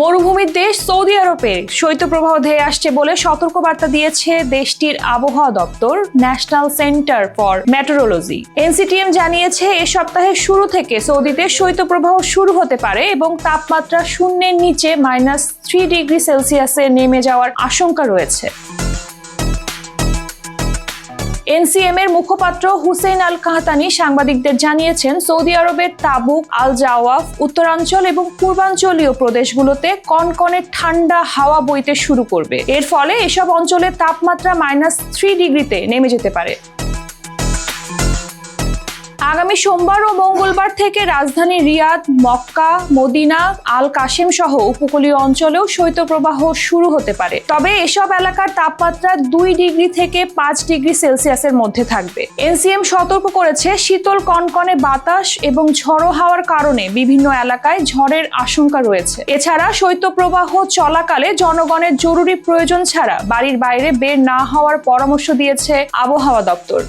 মরুভূমির দেশ সৌদি আরবে। শৈত্যপ্রবাহ ধেয়ে আসছে বলে সতর্কবার্তা দিয়েছে দেশটির আবহাওয়া দপ্তর National Centre for Meteorology NCTM জানিয়েছে, এ সপ্তাহের শুরু থেকে সৌদিতে শৈত্যপ্রবাহ শুরু হতে পারে এবং তাপমাত্রা শূন্যের নিচে মাইনাস থ্রি ডিগ্রি সেলসিয়াসে নেমে যাওয়ার আশঙ্কা রয়েছে। এনসিএম এর মুখপাত্র হুসেন আল কাহতানি সাংবাদিকদের জানিয়েছেন, সৌদি আরবের তাবুক, আল জাওয়াফ, উত্তরাঞ্চল এবং পূর্বাঞ্চলীয় প্রদেশগুলোতে কনকনে ঠান্ডা হাওয়া বইতে শুরু করবে। এর ফলে এসব অঞ্চলের তাপমাত্রা মাইনাস থ্রি ডিগ্রিতে নেমে যেতে পারে। আগামী সোমবার ও মঙ্গলবার থেকে রাজধানী Riyadh, Mecca, Medina, Al Qassim সহ উপকূলীয় অঞ্চলেও শৈত্যপ্রবাহ শুরু হতে পারে। তবে এসব এলাকার তাপমাত্রা দুই ডিগ্রি থেকে পাঁচ ডিগ্রি সেলসিয়াসের মধ্যে থাকবে। এনসিএম সতর্ক করেছে, শীতল কনকনে বাতাস এবং ঝড়ো হাওয়ার কারণে বিভিন্ন এলাকায় ঝড়ের আশঙ্কা রয়েছে। এছাড়া শৈত্যপ্রবাহ চলাকালে জনগণের জরুরি প্রয়োজন ছাড়া বাড়ির বাইরে বের না হওয়ার পরামর্শ দিয়েছে আবহাওয়া দপ্তর।